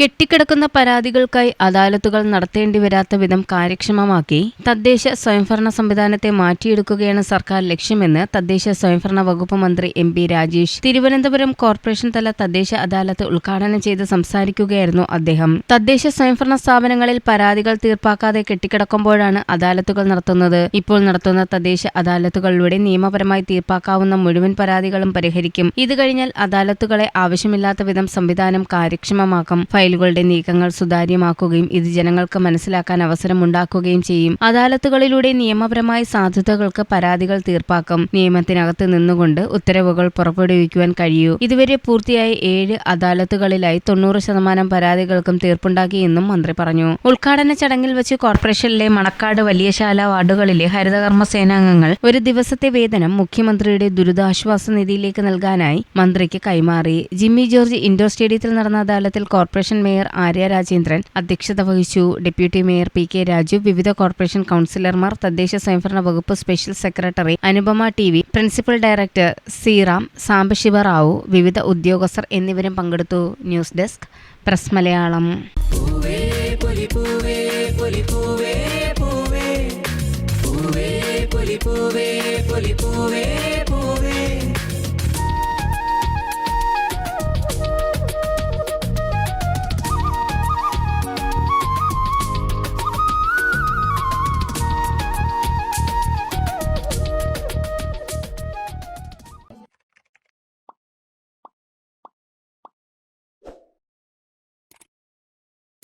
കെട്ടിക്കിടക്കുന്ന പരാതികൾക്കായി അദാലത്തുകൾ നടത്തേണ്ടി വരാത്ത വിധം കാര്യക്ഷമമാക്കി തദ്ദേശ സ്വയംഭരണ സംവിധാനത്തെ മാറ്റിയെടുക്കുകയാണ് സർക്കാർ ലക്ഷ്യമെന്ന് തദ്ദേശ സ്വയംഭരണ വകുപ്പ് മന്ത്രി M P Rajesh Thiruvananthapuram corporation തല തദ്ദേശ അദാലത്ത് ഉദ്ഘാടനം ചെയ്ത് സംസാരിക്കുകയായിരുന്നു അദ്ദേഹം. തദ്ദേശ സ്വയംഭരണ സ്ഥാപനങ്ങളിൽ പരാതികൾ തീർപ്പാക്കാതെ കെട്ടിക്കിടക്കുമ്പോഴാണ് അദാലത്തുകൾ നടത്തുന്നത്. ഇപ്പോൾ നടത്തുന്ന തദ്ദേശ അദാലത്തുകളിലൂടെ നിയമപരമായി തീർപ്പാക്കാവുന്ന മുഴുവൻ പരാതികളും പരിഹരിക്കും. ഇത് കഴിഞ്ഞാൽ അദാലത്തുകളെ ആവശ്യമില്ലാത്ത വിധം സംവിധാനം കാര്യക്ഷമമാക്കും. ഫയലുകളുടെ നീക്കങ്ങൾ സുതാര്യമാക്കുകയും ഇത് ജനങ്ങൾക്ക് മനസ്സിലാക്കാൻ അവസരമുണ്ടാക്കുകയും ചെയ്യും. അദാലത്തുകളിലൂടെ നിയമപരമായ സാധ്യതകൾക്ക് പരാതികൾ തീർപ്പാക്കും. നിയമത്തിനകത്ത് നിന്നുകൊണ്ട് ഉത്തരവുകൾ പുറപ്പെടുവിക്കുവാൻ കഴിയൂ. ഇതുവരെ പൂർത്തിയായ ഏഴ് അദാലത്തുകളിലായി തൊണ്ണൂറ് ശതമാനം പരാതികൾക്കും തീർപ്പുണ്ടാക്കിയെന്നും മന്ത്രി പറഞ്ഞു. ഉദ്ഘാടന ചടങ്ങിൽ വെച്ച് കോർപ്പറേഷനിലെ മണക്കാട് വലിയശാല വാർഡുകളിലെ ഹരിതകർമ്മ സേനാംഗങ്ങൾ ഒരു ദിവസത്തെ വേതനം മുഖ്യമന്ത്രിയുടെ ദുരിതാശ്വാസ നിധിയിലേക്ക് നൽകാനായി മന്ത്രിക്ക് കൈമാറി. ജിമ്മി ജോർജ് ഇൻഡോർ സ്റ്റേഡിയത്തിൽ നടന്ന അദാലത്തിൽ കോർപ്പറേഷൻ മേയർ ആര്യ രാജേന്ദ്രൻ അധ്യക്ഷത വഹിച്ചു deputy mayor P K Raju വിവിധ കോർപ്പറേഷൻ കൌൺസിലർമാർ തദ്ദേശ സ്വയംഭരണ വകുപ്പ് special secretary Anupama T V principal director Sriram Sambasiva Rao വിവിധ ഉദ്യോഗസ്ഥർ എന്നിവരും പങ്കെടുത്തു ന്യൂസ് ഡെസ്ക് പ്രസ് മലയാളം പൂവേ പൊലി പൂവേ